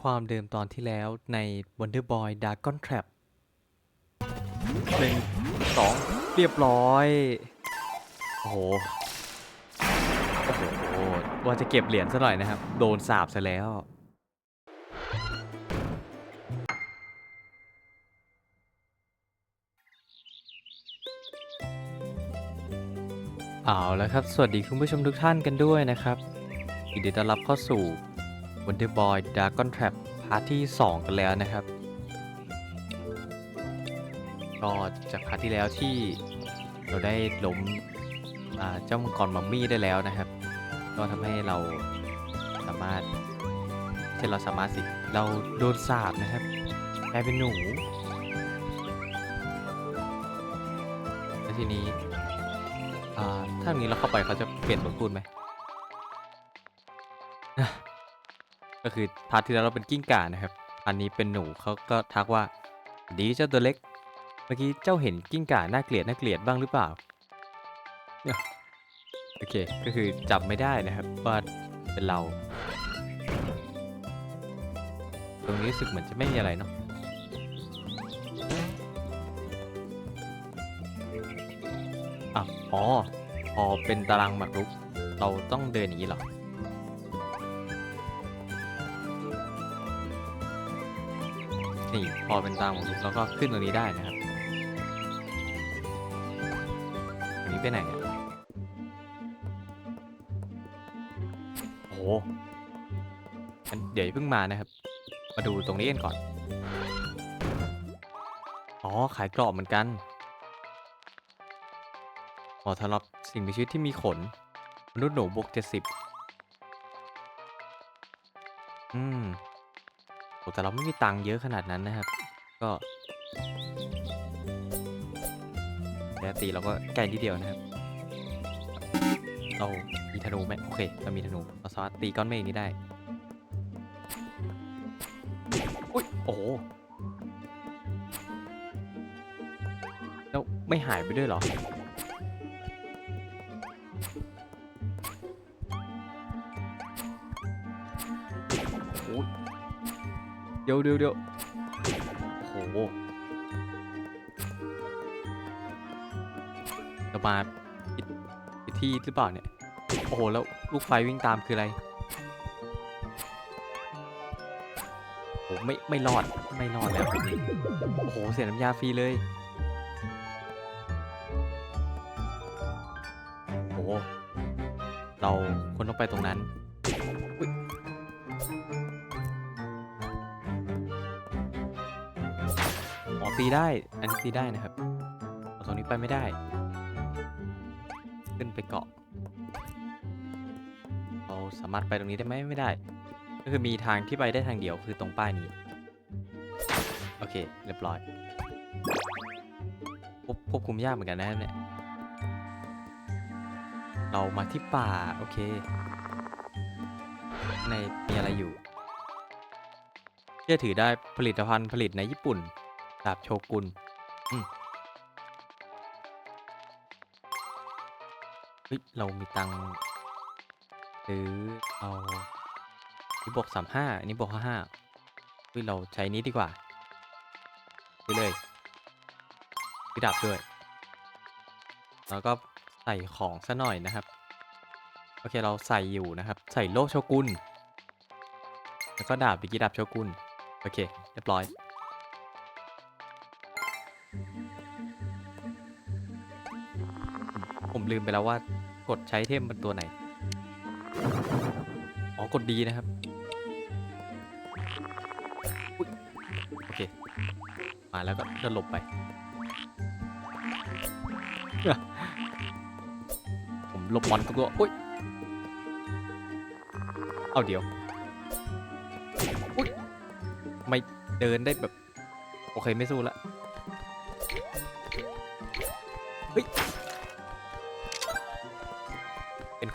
ความเดิมตอนที่แล้วใน Wonder Boy Dragon Trap หนึ่งสองเรียบร้อย โอ้โห โอ้โห ว่าจะเก็บเหรียญซะหน่อยนะครับ โดนสาบซะแล้ว เอาแล้วครับ สวัสดีคุณผู้ชมทุกท่านกันด้วยนะครับยินดีต้อนรับเข้าสู่ Wonder Boy Dragon Trap พาร์ทที่ 2 กันแล้วนะครับ ก็จากพาร์ทที่แล้วที่เราได้ล้มเจ้ามังกรมัมมี่ได้แล้วนะครับ ก็ทำให้เราสามารถไม่เราสามารถสิเราโดนสาบนะครับกลายเป็นหนูแล้วทีนี้ถ้าอย่างนี้เราเข้าไปเขาจะเปลี่ยนบทพูดไหม ก็คือพาร์ทที่แล้วเราเป็นกิ้งก่านะครับ อันนี้เป็นหนูเขาก็ทักว่า ดีเจ้าตัวเล็ก เมื่อกี้เจ้าเห็นกิ้งก่าน่าเกลียดน่าเกลียดบ้างหรือเปล่า โอเค ก็คือจำไม่ได้นะครับว่าเป็นเรา ตรงนี้รู้สึกเหมือนจะไม่มีอะไรเนาะอ๋อ พอเป็นตารางหมากรุก เราต้องเดินอย่างนี้หรอ นี่พอเป็นตารางหมากรุกแล้วก็ขึ้นตรงนี้ได้นะครับอันนี้ไปไหนอะโอ้โหงั้นเดี๋ยวอย่าเพิ่งมานะครับ มาดูตรงนี้กันก่อน อ๋อ ขายกรอบเหมือนกันขอสำหรับสิ่งมีชีวิตที่มีขน มนุษย์หนูบวกเจ็ดสิบอืม แต่เราไม่มีตังค์เยอะขนาดนั้นนะครับ ก็แต่ตีเราก็ไกลนิดเดียวนะครับ เรามีธนูไหมโอเค เรามีธนูเราสามารถตีก้อนเมฆนี้ได้ อุ้ย โอ้โหแล้วไม่หายไปด้วยเหรอ ดี๋ยวเดี๋ยวเดี๋ยวโอ้โหเรามาผิดผิดที่หรือเปล่าเนี่ย โอ้โห แล้วลูกไฟวิ่งตามคืออะไรโอ้โหไม่ไม่รอดไม่รอดแล้วแบบนี้โอ้โห เสียน้ำยาฟรีเลยโอ้โหเราควรต้องไปตรงนั้น ตีได้ อันนี้ตีได้นะครับเอาตรงนี้ไปไม่ได้ ขึ้นไปเกาะ เราสามารถไปตรงนี้ได้ไหมไม่ได้ ก็คือมีทางที่ไปได้ทางเดียวคือตรงป้ายนี้ โอเค เรียบร้อย ควบคุมยากเหมือนกันนะครับเนี่ย เรามาที่ป่า โอเค ในมีอะไรอยู่เชื่อถือได้ผลิตภัณฑ์ผลิตในญี่ปุ่น ดาบโชกุนอืมเฮ้ย เรามีตังค์ซื้อเอานี่บวกสามห้าอันนี้บวกห้าห้าเฮ้ย เราใช้นี้ดีกว่าไปเลยซื้อดาบด้วย แล้วก็ใส่ของซะหน่อยนะครับ โอเค เราใส่อยู่นะครับ ใส่โล่โชกุน แล้วก็ดาบบิกิดาบโชกุน โอเค เรียบร้อย ผมลืมไปแล้วว่ากดใช้เทมเป็นตัวไหน อ๋อ กดดีนะครับอโอเค มาแล้วก็จะหลบไป ผมหลบมอนทุกตัวอุ้ย เอาเดี๋ยว อุ้ย ไม่เดินได้แบบ โอเคไม่สู้ละ เฮ้ย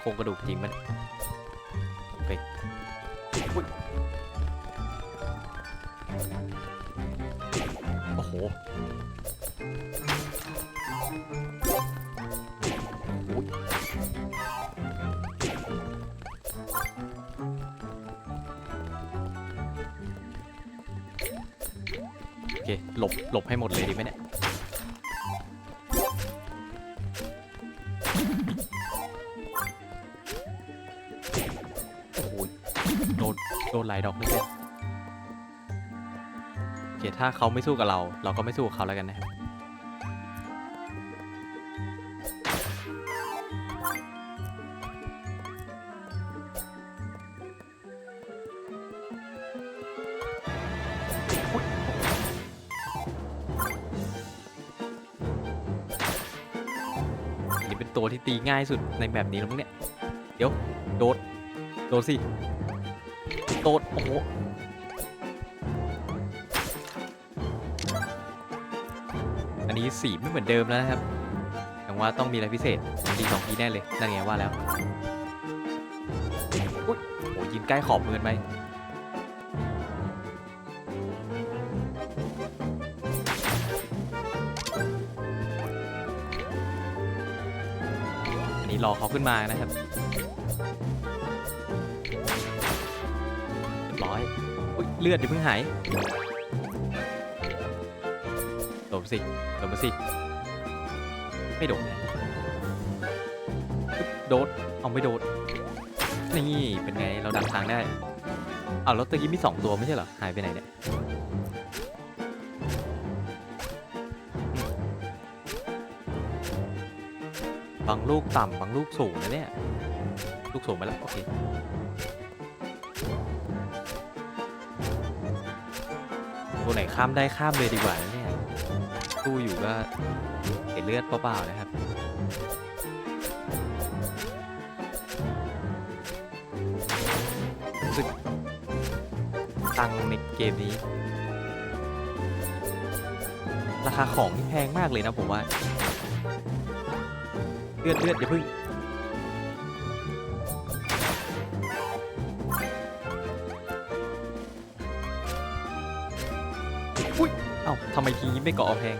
ครงกระดูกจริงมันเป็ดโอ้โหโอเคหลบหลบให้หมดเลยดีไหมเนี่ย ดนหลายดอกด้วยกันโอเคถ้าเขาไม่สู้กับเรา เราก็ไม่สู้กับเขาแล้วกันนะครับนี่เป็นตัวที่ตีง่ายสุดในแบบนี้แล้วมั้งเนี่ย เดี๋ยว โดด โดดสิ อ้โหอันนี้สีไม่เหมือนเดิมแล้วนะครับแต่ว่าต้องมีอะไรพิเศษตีสองทีแน่เลย นั่นไงว่าแล้วอุ๊ยโอ้โหยิงใกล้ขอบเกินไปอันนี้รอเขาขึ้นมานะครับ เลือดอย่าเพิ่งหายโดดสิโดดมาสิ ไม่โดดเนี่ยโดดเอาไม่โดด นี่เป็นไงเราดักทางได้เอาแล้วตะกี้มีสองตัวไม่ใช่เหรอ หายไปไหนเนี่ยบางลูกต่ำบางลูกสูงนะเนี่ย ลูกสูงไปแล้ว โอเค ตัวไหนข้ามได้ข้ามเลยดีกว่านะเนี่ยสู้อยู่ก็เห็นเลือดเปล่าๆนะครับ รู้สึกตังค์ในเกมนี้ ราคาของที่แพงมากเลยนะผมว่า เลือดเลือดอย่าพึ่ง อุ้ยเอ้าทำไมทีนี้ไม่เกาะเอาแพง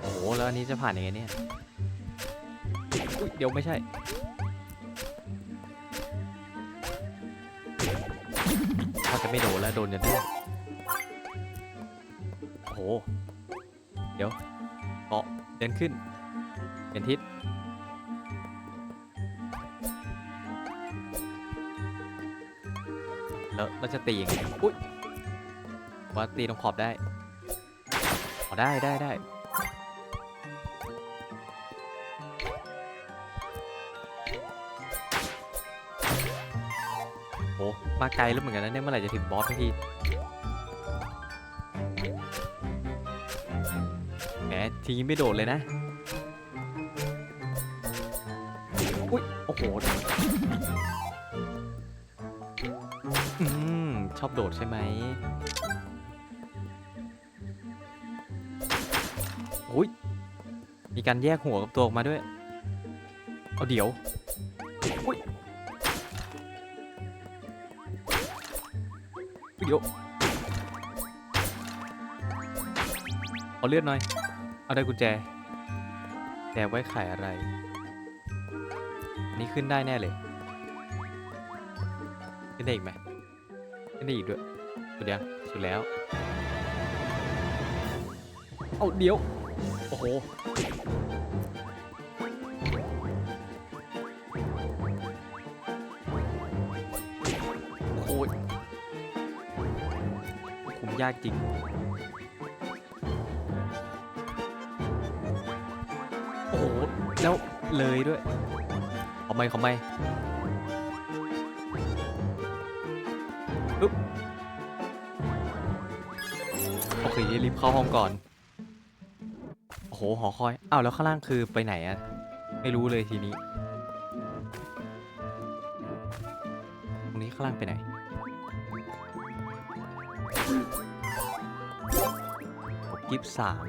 โอ้โหแล้วอันนี้จะผ่านยังไงเนี่ยอุ้ยเดี๋ยวไม่ใช่ถ้าจะไม่โดนแล้วโดนจะแน่โอ้โห เดี๋ยวเกาะเดินขึ้น เป็นทิศ แล้วเราจะตียังไงอุ้ยว่าตีตรงขอบได้อ๋อได้ได้ได้โอ้มาไกลแล้วเหมือนกันนะเนี่ยเมื่อไหร่จะถึงบอสสักทีแหมทีนี้ไม่โดดเลยนะ อุ้ย โอ้โห ชอบโดดใช่ไหมอุ้ย มีการแยกหัวกับตัวออกมาด้วย เอาเดี๋ยวอุ้ยเดี๋ยวเอาเลือดหน่อย เอาได้กุญแจ แต่ไว้ขายอะไรอันนี้ขึ้นได้แน่เลย ขึ้นได้อีกไหม ได้อีกด้วยสุดยังสุดแล้ว เอาเดี๋ยว โอ้โหโอ้ยคุมยากจริงโอ้โห แล้วเลยด้วย เอาไม่เขาไม่ โอเครีบเข้าห้องก่อน โอ้โหหอคอย อ้าวแล้วข้างล่างคือไปไหนอะไม่รู้เลยทีนี้ ตรงนี้ข้างล่างไปไหนยี่สิบสาม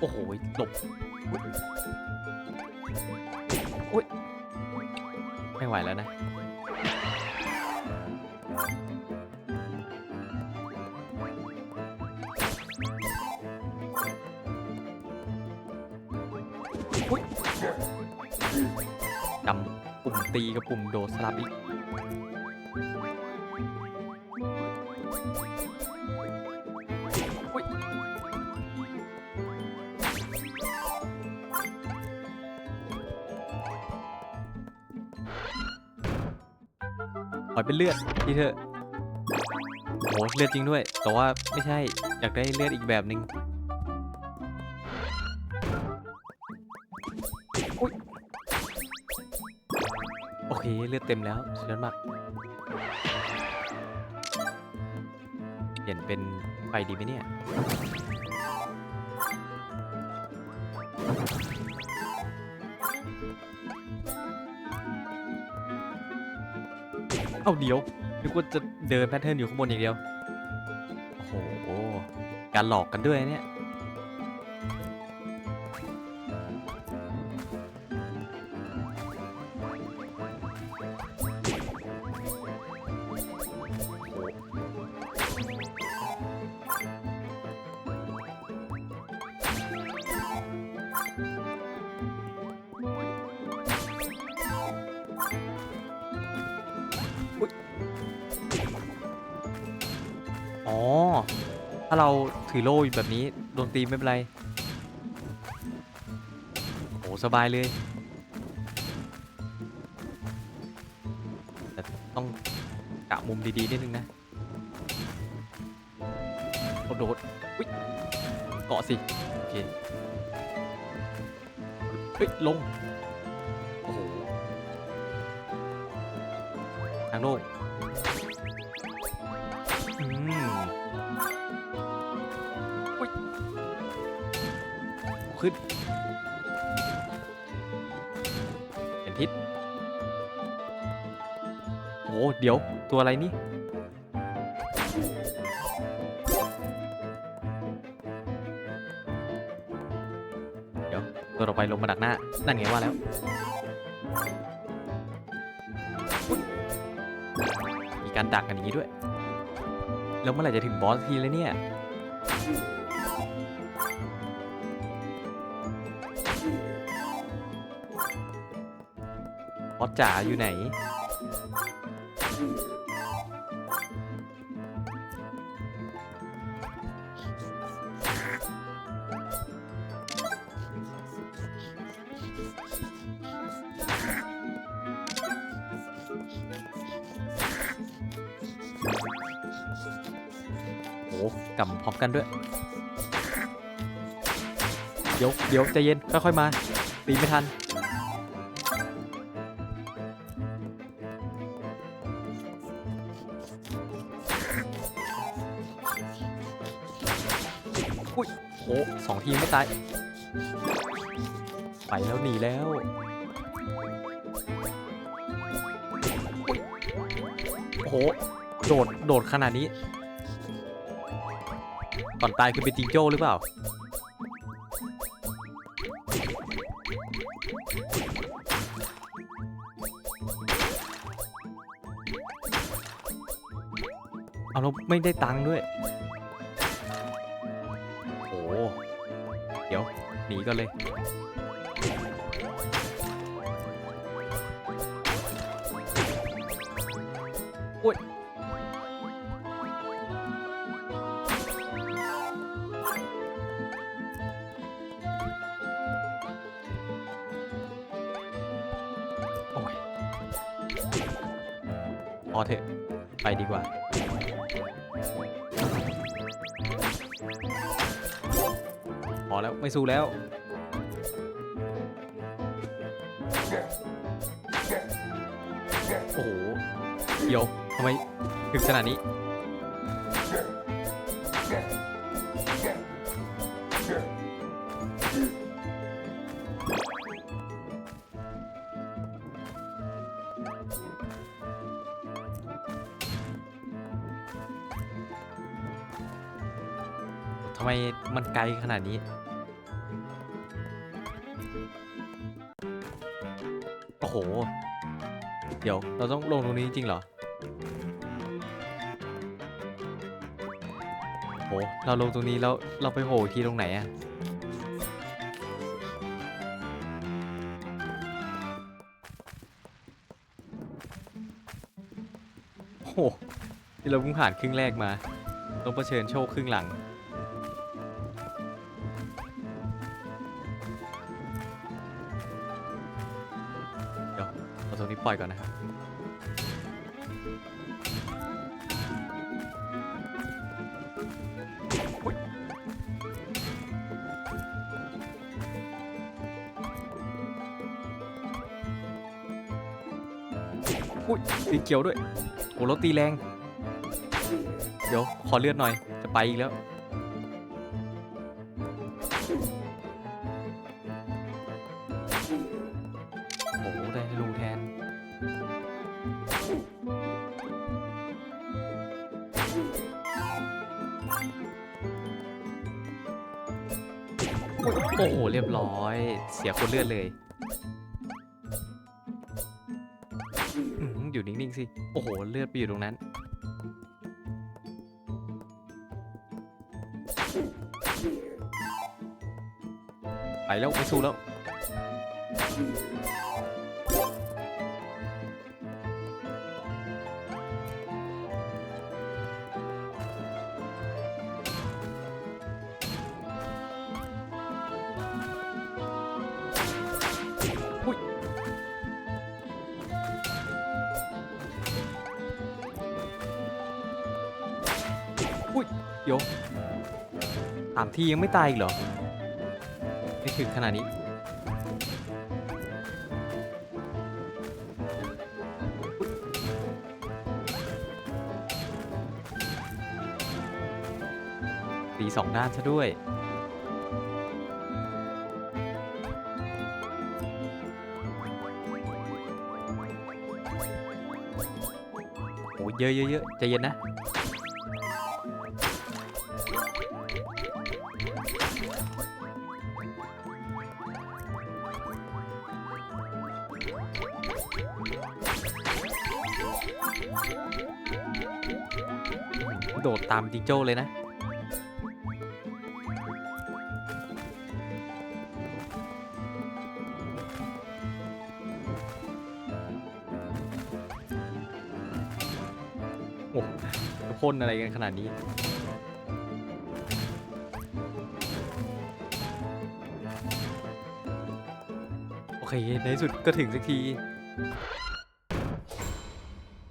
โอ้โหหลบอุ๊ยอุ๊ยไม่ไหวแล้วนะ ตีกับปุ่มโดดสลับอีกปล่อยเป็นเลือดพี่เถอะโหเลือดจริงด้วย แต่ว่าไม่ใช่ อยากได้เลือดอีกแบบหนึ่ง เคเลือดเต็มแล้วสุดยอดมากเปลี่ยนเป็นไฟดีไหมเนี่ยเอ้าเดี๋ยวนึกว่าจะเดินแพทเทิร์นอยู่ข้างบนอย่างเดียว โอ้โห การหลอกกันด้วยเนี่ยาเราถือโล่อยู่แบบนี้โดนตีไม่เป็นไรโหสบายเลยแต่ต้องกะมุมดีๆนิดนึงนะโดดโดดอุ๊ยเกาะสิโอเคเฮ้ยลง โอ้โหทางโล ขึ้น เป็นพิษโอ้เดี๋ยวตัวอะไรนี่ เดี๋ยว ตัวต่อไปลงมาดักหน้า นั่นไงว่าแล้วมีการดักกันอย่างนี้ด้วย แล้วเมื่อไหร่จะถึงบอสทีแล้วเนี่ย จ๋าอยู่ไหน โอ้กลับมพร้อมกันด้วย เดี๋ยวเดี๋ยวใจเย็น ค่อยๆมา ตีไม่ทัน โอ้สองทีมไม่ตาย ไปแล้วหนีแล้วโอ้โหโดด โดดขนาดนี้ ก่อนตายคือเป็นจิงโจ้หรือเปล่า เอาเราไม่ได้ตังค์ด้วย เดี๋ยวหนีกันเลย ไม่สู้แล้ว โอ้โหเดี๋ยวทำไมถึงขนาดนี้ ทำไมมันไกลขนาดนี้ เดี๋ยวเราต้องลงตรงนี้จริงเหรอโหเราลงตรงนี้แล้วเราไปโผล่ทีตรงไหนอะโหที่เราเพิ่งผ่านครึ่งแรกมา ต้องเผชิญโชคครึ่งหลัง ปล่อยก่อนนะครับอุ้ยสีเขียวด้วย โอ้รถตีแรง เดี๋ยว ขอเลือดหน่อย จะไปอีกแล้ว เรียบร้อย เสียคนเลือดเลยอยู่นิ่ง ๆ สิ โอ้โห เลือดไปอยู่ตรงนั้น ไปแล้ว ไม่สู้แล้ว อุ้ยเดี๋ยวสามทียังไม่ตายอีกเหรอไม่ถึงขนาดนี้ ตีสองด้านซะด้วยโอ้เยอะเยอะเยอะใจเย็นนะ ตามจิงโจ้เลยนะ โอ้โหพ่นอะไรกันขนาดนี้โอเค ในสุดก็ถึงสักที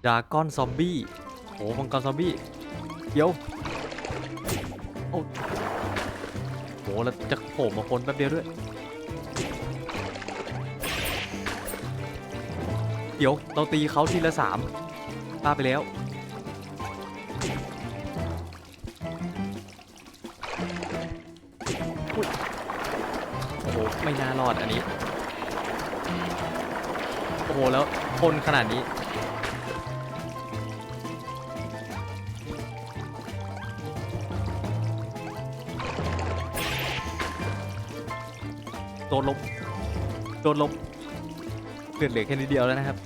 ดาก้อนซอมบี้โอ้มังกรซอมบี้ เดี๋ยวโอ้โหแล้วจะโผล่มาพ้นแป๊บเดียวด้วย เดี๋ยวเราตีเขาทีละสามพลาไปแล้ว โอ้โห ไม่น่ารอดอันนี้ โอ้โห แล้วพ่นขนาดนี้ ดนลบโดนลบเลือดเหลือแค่นิดเดียวแล้วนะครับ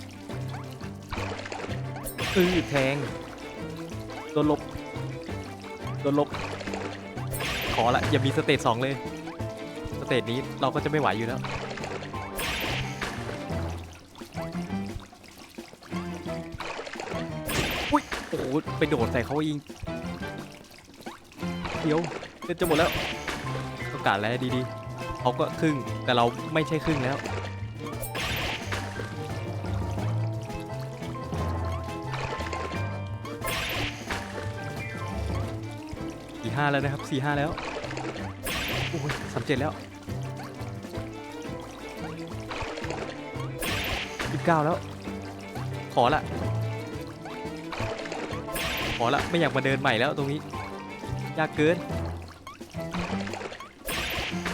อือแทงโดนลบโดนลบ ขอละอย่ามีสเตจสองเลย สเตจนี้เราก็จะไม่ไหวอยู่แล้วอุ้ยโอ้โหไปโดดใส่เขายิงเดี๋ยวเลือดจะหมดแล้วต้องการอะไรดีๆ เขาก็ครึ่งแต่เราไม่ใช่ครึ่งแล้ว สี่ห้าแล้วนะครับสี่ห้าแล้ว โอ้ยสามเจ็ดแล้วสิบเก้าแล้ว ขอละ ขอละ ไม่อยากมาเดินใหม่แล้วตรงนี้ ยากเกิน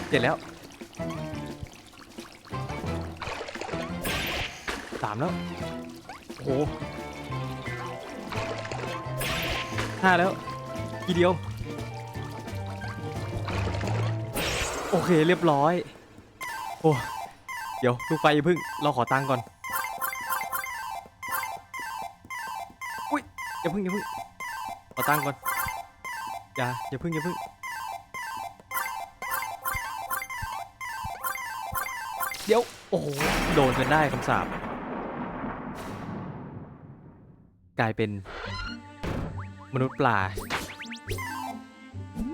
เจ็ดแล้วามแล้ว โอ้โหห้าแล้ว ทีเดียว โอเคเรียบร้อย โอ้ เดี๋ยวลูกไฟพึ่ง เราขอตังก่อน อุ้ยอย่าพึ่งอย่าพึ่ง ขอตังก่อน อย่าอย่าพึ่งอย่าพึ่งเดี๋ยว โอ้โห โดนจนได้คำสาป ลายเป็นมนุษย์ปลา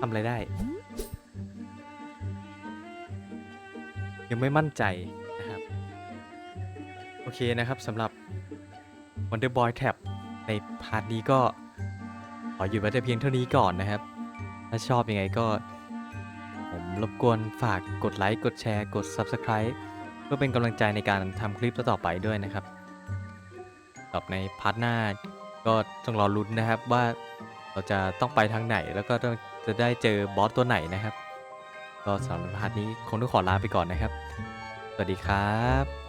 ทำอะไรได้ ยังไม่มั่นใจนะครับ โอเคนะครับสำหรับ Wonder Boy Tab ในพาร์ทนี้ก็ ขอหยุดไว้แต่เพียงเท่านี้ก่อนนะครับ ถ้าชอบยังไงก็ ผมรบกวนฝากกดไลค์ กดแชร์ กด Subscribe เพื่อเป็นกำลังใจในการทำคลิปต่อๆไปด้วยนะครับสำหรับในพาร์ทหน้า ก็ต้องรอลุ้นนะครับว่าเราจะต้องไปทางไหนแล้วก็ต้องจะได้เจอบอสตัวไหนนะครับ ก็สำหรับพาร์ทนี้คงต้องขอลาไปก่อนนะครับ สวัสดีครับ